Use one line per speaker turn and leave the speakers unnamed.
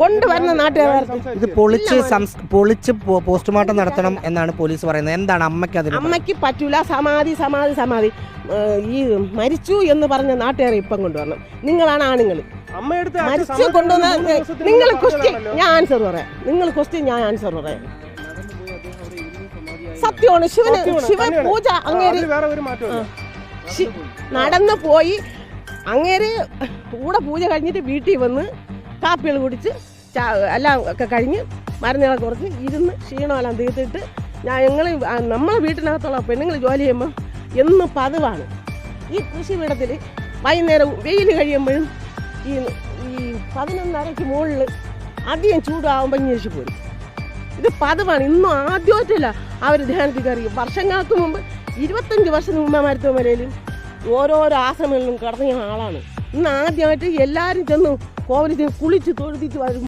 കൊണ്ടുവരുന്ന നാട്ടുകാർ
ഇത് പൊളിച്ച് പൊളിച്ച് പോസ്റ്റ്മോർട്ടം നടത്തണം എന്നാണ് പോലീസ് പറയുന്നത്. എന്താണ് അമ്മയ്ക്ക് അതിന്
അമ്മയ്ക്ക് പറ്റൂല. സമാധി സമാധി സമാധി. ഈ മരിച്ചു എന്ന് പറഞ്ഞ നാട്ടുകാരെ ഇപ്പം കൊണ്ടുവരണം. നിങ്ങളാണ് ആണുങ്ങൾ. മരിച്ചു കൊണ്ടുവന്ന നിങ്ങൾ ക്വസ്റ്റ്യൻ ഞാൻ ആൻസർ പറയാം. നിങ്ങൾ ക്വസ്റ്റ്യൻ ഞാൻ ആൻസർ പറയാം. സത്യമാണ്. ശിവന്
ശിവൻ
ശിവ പൂജ അങ്ങേര്
വേറെ ഒരു മാറ്റമില്ല
നടന്നു പോയി. അങ്ങേര് കൂടെ പൂജ കഴിഞ്ഞിട്ട് വീട്ടിൽ വന്ന് കാപ്പികൾ കുടിച്ച് എല്ലാം ഒക്കെ കഴിഞ്ഞ് മരുന്നുകളെ കുറച്ച് ഇരുന്ന് ക്ഷീണമെല്ലാം തീർത്തിട്ട് ഞാൻ ഞങ്ങൾ നമ്മളെ വീട്ടിനകത്തുള്ള പെണ്ണുങ്ങൾ ജോലി ചെയ്യുമ്പോൾ എന്നും പതിവാണ്. ഈ കൃഷിയിടത്തിൽ വൈകുന്നേരം വെയിൽ കഴിയുമ്പോഴും ഈ ഈ പതിനൊന്നരയ്ക്ക് മുകളിൽ അധികം ചൂടാകുമ്പോൾ ഞെരിച്ചു പോരും. ഇത് പതിവാണ്. ഇന്നും ആദ്യമായിട്ടല്ല അവർ ധ്യാനത്തിൽ കയറി. വർഷങ്ങൾക്ക് മുമ്പ് ഇരുപത്തഞ്ച് വർഷം മുമ്പ് മരുത്തുമലയിലും ഓരോരോ ആശ്രമങ്ങളിലും കടന്നിയ ആളാണ്. ഇന്ന് ആദ്യമായിട്ട് എല്ലാവരും ചെന്ന് ചെന്ന് കുളിച്ച് തൊഴുതിട്ട് വരും.